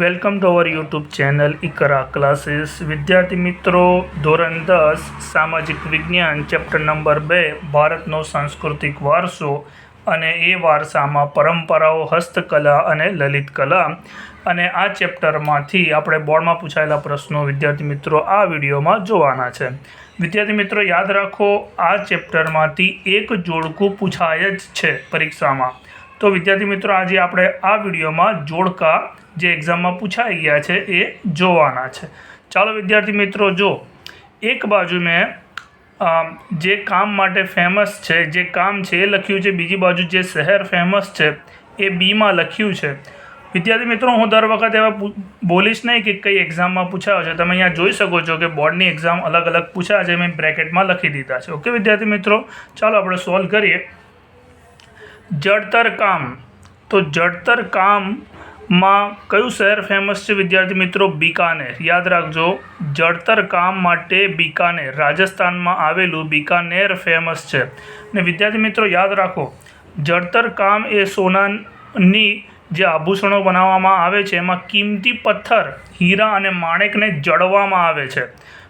Welcome to our YouTube channel Iqra classes વિદ્યાર્થી મિત્રો ધોરણ દસ સામાજિક વિજ્ઞાન ચેપ્ટર નંબર બે ભારતનો સાંસ્કૃતિક વારસો અને એ વારસામાં પરંપરાઓ, હસ્તકલા અને લલિત કલા. અને આ ચેપ્ટરમાંથી આપણે બોર્ડમાં પૂછાયેલા પ્રશ્નો વિદ્યાર્થી મિત્રો આ વિડીયોમાં જોવાના છે. વિદ્યાર્થી મિત્રો, યાદ રાખો, આ ચેપ્ટરમાંથી એક જોડકું પૂછાય જ છે પરીક્ષામાં. તો વિદ્યાર્થી મિત્રો, આજે આપણે આ વિડીયોમાં જોડકા જે એક્ઝામમાં પૂછાઈ ગયા છે એ જોવાના છે. ચાલો વિદ્યાર્થી મિત્રો, જો એક બાજુ મેં જે કામ માટે ફેમસ છે, જે કામ છે એ લખ્યું છે, બીજી બાજુ જે શહેર ફેમસ છે એ બીમાં લખ્યું છે. વિદ્યાર્થી મિત્રો, હું દર વખત એવા બોલીશ નહીં કે કઈ એક્ઝામમાં પૂછાયો છે. તમે અહીંયા જોઈ શકો છો કે બોર્ડની એક્ઝામ અલગ અલગ પૂછાયા છે, મેં બ્રેકેટમાં લખી દીધા છે. ઓકે વિદ્યાર્થી મિત્રો, ચાલો આપણે સોલ્વ કરીએ. જડતર કામ. તો જડતર કામમાં કયું શહેર ફેમસ છે? વિદ્યાર્થી મિત્રો, બીકાનેર. યાદ રાખજો, જડતર કામ માટે બિકાનેર, રાજસ્થાનમાં આવેલું બિકાનેર ફેમસ છે. ને વિદ્યાર્થી મિત્રો, યાદ રાખો, જડતર કામ એ સોનાની જે આભૂષણો બનાવવામાં આવે છે, એમાં કિંમતી પથ્થર, હીરા અને માણેકને જડવામાં આવે છે.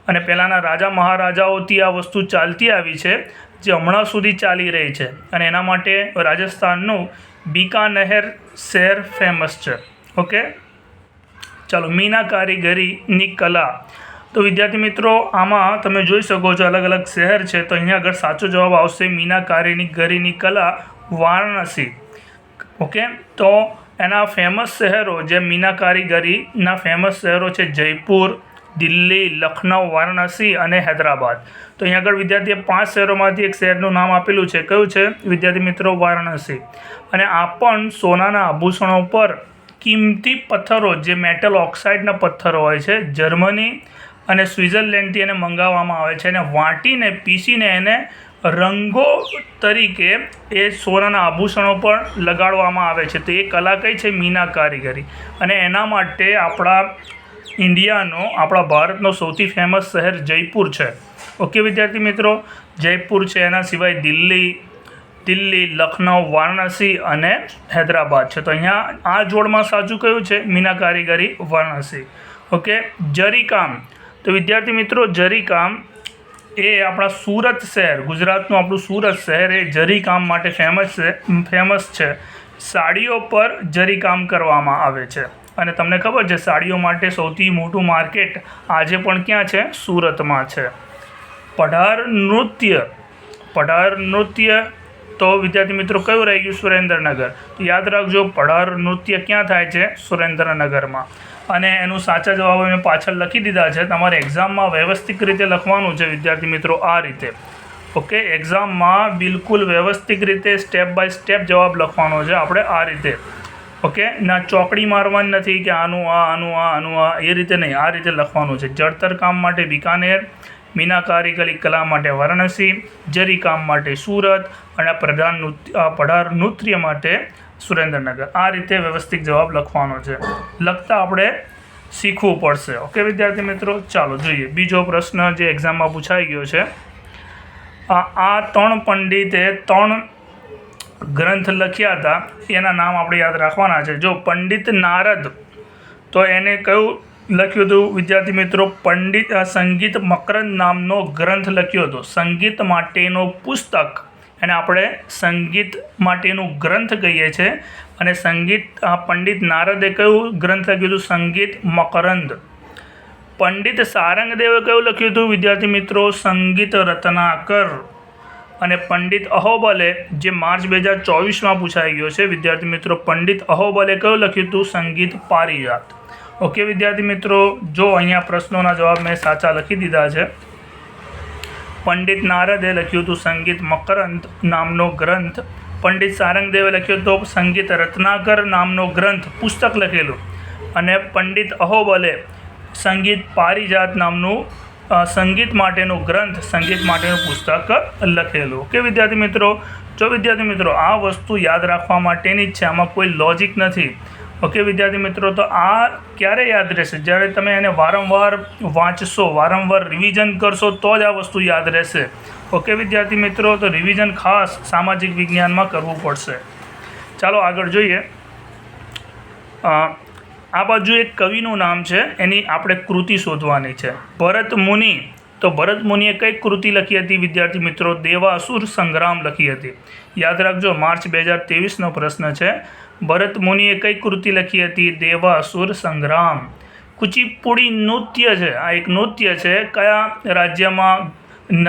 અને પહેલાંના રાજા મહારાજાઓથી આ વસ્તુ ચાલતી આવી છે. જે હમણાં સુધી ચાલી રહી છે અને એના માટે રાજસ્થાનનું બીકાનહેર શહેર ફેમસ છે. ઓકે ચાલો, મીના કારીગરીની કલા. તો વિદ્યાર્થી મિત્રો, આમાં તમે જોઈ શકો છો અલગ અલગ શહેર છે. તો અહીંયા આગળ સાચો જવાબ આવશે મીના કારીગરીની કલા વારાણસી. ઓકે તો એના ફેમસ શહેરો જે મીના કારીગરીના ફેમસ શહેરો છે, જયપુર દિલ્હી લખનઉ વારાણસી અને હૈદરાબાદ. તો અહીં આગળ વિદ્યાર્થીએ પાંચ શહેરોમાંથી એક શહેરનું નામ આપેલું છે. કયું છે? વિદ્યાર્થી મિત્રો, વારાણસી. અને આ પણ સોનાના આભૂષણો પર કિંમતી પથ્થરો, જે મેટલ ઓક્સાઇડના પથ્થરો હોય છે, જર્મની અને સ્વિટ્ઝરલેન્ડથી એને મંગાવવામાં આવે છે. અને વાંટીને, પીસીને એને રંગો તરીકે એ સોનાના આભૂષણો પણ લગાડવામાં આવે છે. તો એ કલા કઈ છે? મીના કારીગરી. અને એના માટે આપણા ઇન્ડિયાનો આપણા ભારતનો સૌથી ફેમસ શહેર જયપુર છે. ઓકે વિદ્યાર્થી મિત્રો, જયપુર છે. એના સિવાય દિલ્હી દિલ્હી લખનઉ વારાણસી અને હૈદરાબાદ છે. તો અહીંયા આ જોડમાં સાચું કયું છે? મીના કારીગરી વારાણસી. ઓકે જરીકામ. તો વિદ્યાર્થી મિત્રો, જરીકામ એ આપણા સુરત શહેર, ગુજરાતનું આપણું સુરત શહેર એ જરીકામ માટે ફેમસ છે ફેમસ છે. સાડીઓ પર જરીકામ કરવામાં આવે છે. અને તમને ખબર છે, સાડીઓ માટે સૌથી મોટું માર્કેટ આજે પણ ક્યાં છે? સુરતમાં છે. પઢાર નૃત્ય પઢાર નૃત્ય તો વિદ્યાર્થી મિત્રો કયું રહી ગયું? સુરેન્દ્રનગર. તો યાદ રાખજો, પઢાર નૃત્ય ક્યાં થાય છે? સુરેન્દ્રનગરમાં. અને એનું સાચા જવાબ મેં પાછળ લખી દીધા છે. તમારે એક્ઝામમાં વ્યવસ્થિત રીતે લખવાનું છે, વિદ્યાર્થી મિત્રો, આ રીતે. ઓકે? એક્ઝામમાં બિલકુલ વ્યવસ્થિત રીતે સ્ટેપ બાય સ્ટેપ જવાબ લખવાનો છે. આપણે આ રીતે ઓકે, ના, ચોકડી મારવાની નથી કે આનું આ આનું આ આનું આ, એ રીતે નહીં. આ રીતે લખવાનું છે. જડતર કામ માટે બિકાનેર, મીનાકારી કલી કલા માટે વારાણસી, જરી કામ માટે સુરત અને પ્રધાન પઢાર નૃત્ય માટે સુરેન્દ્રનગર. આ રીતે વ્યવસ્થિત જવાબ લખવાનો છે. લખતા આપણે શીખવું પડશે. ઓકે, વિદ્યાર્થી મિત્રો? ચાલો, જોઈએ. બીજો પ્રશ્ન જે એક્ઝામમાં પૂછાઈ ગયો છે. આ ત્રણ પંડિતે ત્રણ ગ્રંથ લખ્યા હતા, એના નામ આપણે યાદ રાખવાના છે. જો પંડિત નારદ, તો એને કયું લખ્યું હતું? વિદ્યાર્થી મિત્રો, પંડિત સંગીત મકરંદ નામનો ગ્રંથ લખ્યો હતો. સંગીત માટેનો પુસ્તક. એને આપણે સંગીત માટેનું ગ્રંથ કહીએ છીએ અને સંગીત પંડિત નારદે કયું ગ્રંથ લખ્યું હતું? સંગીત મકરંદ. પંડિત સારંગદેવે કયું લખ્યું હતું? વિદ્યાર્થી મિત્રો, સંગીત રત્નાકર. અને પંડિત અહોબલે જે માર્ચ બે હજાર ચોવીસમાં પૂછાઈ ગયો છે, વિદ્યાર્થી મિત્રો, પંડિત અહોબલે કયું લખ્યું હતું? સંગીત પારિજાત. ઓકે વિદ્યાર્થી મિત્રો, જો અહીંયા પ્રશ્નોના જવાબ મેં સાચા લખી દીધા છે. પંડિત નારદે લખ્યું હતું સંગીત મકરંત નામનો ગ્રંથ. પંડિત સારંગદેવે લખ્યું હતો સંગીત રત્નાકર નામનો ગ્રંથ. પુસ્તક લખેલું. અને પંડિત અહોબલે સંગીત પારિજાત નામનું સંગીત માટેનો ગ્રંથ, સંગીત માટેનું પુસ્તક લખેલું. કે વિદ્યાર્થી મિત્રો, જો વિદ્યાર્થી મિત્રો, આ વસ્તુ યાદ રાખવા માટેની જ છે, આમાં કોઈ લોજિક નથી. ઓકે વિદ્યાર્થી મિત્રો, તો આ ક્યારે યાદ રહેશે? જ્યારે તમે એને વારંવાર વાંચશો, વારંવાર રિવિઝન કરશો, તો જ આ વસ્તુ યાદ રહેશે. ઓકે વિદ્યાર્થી મિત્રો, તો રિવિઝન ખાસ સામાજિક વિજ્ઞાનમાં કરવું પડશે. ચાલો આગળ જોઈએ. આ બાજુ એક કવિનું નામ છે, એની આપણે કૃતિ શોધવાની છે. ભરત મુનિ, તો ભરત મુનિએ કઈ કૃતિ લખી હતી? વિદ્યાર્થી મિત્રો, દેવાસુર સંગ્રામ લખી હતી. યાદ રાખજો, માર્ચ બે હજાર ત્રેવીસનો પ્રશ્ન છે. ભરત મુનિએ કઈ કૃતિ લખી હતી? દેવાસુર સંગ્રામ. કુચીપુડી નૃત્ય છે, આ એક નૃત્ય છે. કયા રાજ્યમાં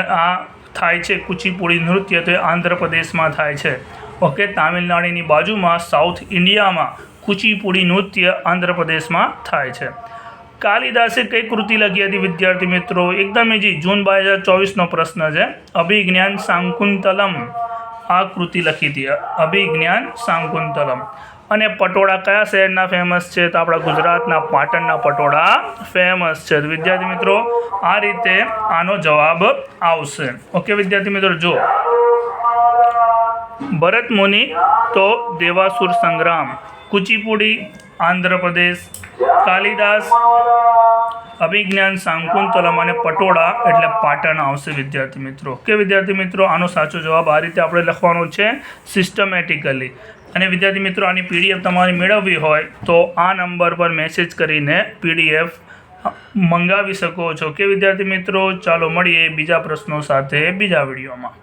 આ થાય છે કુચીપુડી નૃત્ય? તો એ આંધ્રપ્રદેશમાં થાય છે. ઓકે, તામિલનાડુની બાજુમાં, સાઉથ ઇન્ડિયામાં કુચીપુડી નૃત્ય આંધ્રપ્રદેશમાં થાય છે. કાલિદાસે કઈ કૃતિ લખી હતી? વિદ્યાર્થી મિત્રો, એકદમ એજી જૂન બે હજાર ચોવીસનો પ્રશ્ન છે. અભિજ્ઞાન શાંકુંતલમ આ કૃતિ લખી હતી. અભિજ્ઞાન શાંકુંતલમ અને પટોળા કયા શહેરના ફેમસ છે? તો આપણા ગુજરાતના પાટણના પટોળા ફેમસ છે. વિદ્યાર્થી મિત્રો, આ રીતે આનો જવાબ આવશે. ઓકે વિદ્યાર્થી મિત્રો જો ભરત મુનિ તો દેવાસુર સંગ્રામ. કુચીપુડી આંધ્રપ્રદેશ કાલિદાસ અભિજ્ઞાન શાંકુંતલમ અને પટોળા એટલે પાટણ આવશે વિદ્યાર્થી મિત્રો. કે વિદ્યાર્થી મિત્રો, આનો સાચો જવાબ આ રીતે આપણે લખવાનો છે સિસ્ટમેટિકલી અને વિદ્યાર્થી મિત્રો, આની પીડીએફ તમારે મેળવવી હોય તો આ નંબર પર મેસેજ કરીને પીડીએફ મંગાવી શકો છો. કે વિદ્યાર્થી મિત્રો, ચાલો મળીએ બીજા પ્રશ્નો સાથે બીજા વિડીયોમાં.